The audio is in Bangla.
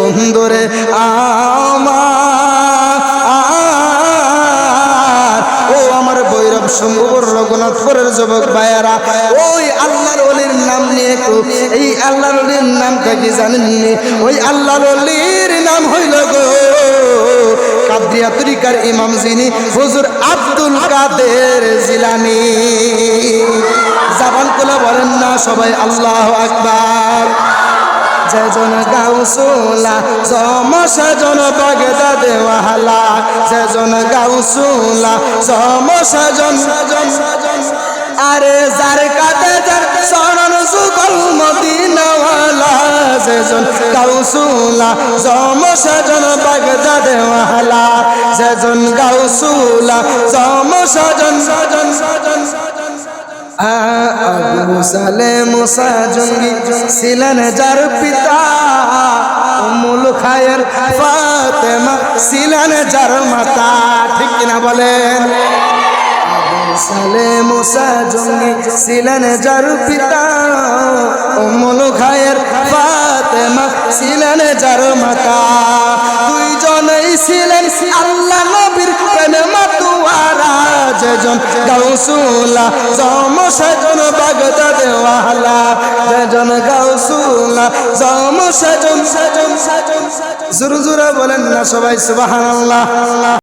বন্ধুরে আমার। ও আমার বৈরব শম্ভুর রঘুনাথপুরের যুবক ভাইয়ারা, ওই আল্লাহর অলির নাম নিয়ে তো এই আল্লাহর অলির নামটা কি জানেননি ওই আল্লাহর অলির নাম হইল গো কাদ্রিয়া তরিকার ইমাম যিনি হুজুর আব্দুল কাদের জিলানি। জাবান কোলা বলেন না সবাই আল্লাহ আকবার। যেজন গাউসুলা সমসাজন বাগদা দেওয়ালা যেজন গাউসুলা সমসাজন আরে যার কাতে যার শরণ সুকল মদিনাওয়ালা। যেজন গাউসুলা সমসাজন বাগদা দেওয়ালা যেজন গাউসুলা সমসাজন সাজন সাজন আবু সালে মুসা জঙ্গি ছিলেন যার পিতা উম্মুল খায়ের ফাতেমা। ছিলেন যার মাতা, ঠিক কিনা বলেন? সালে মুসা জঙ্গি ছিলেন যার পিতা উম্মুল খায়ের ফাতেমা। ছিলেন যার মাতা যেজন গাউসুলা সমসাজন বাগদা দেওয়ালা যেজন গাউসুলা, জম সেজন সেজন সেজন। জোরে জোরে বলেন না সবাই, সুবহানাল্লাহ।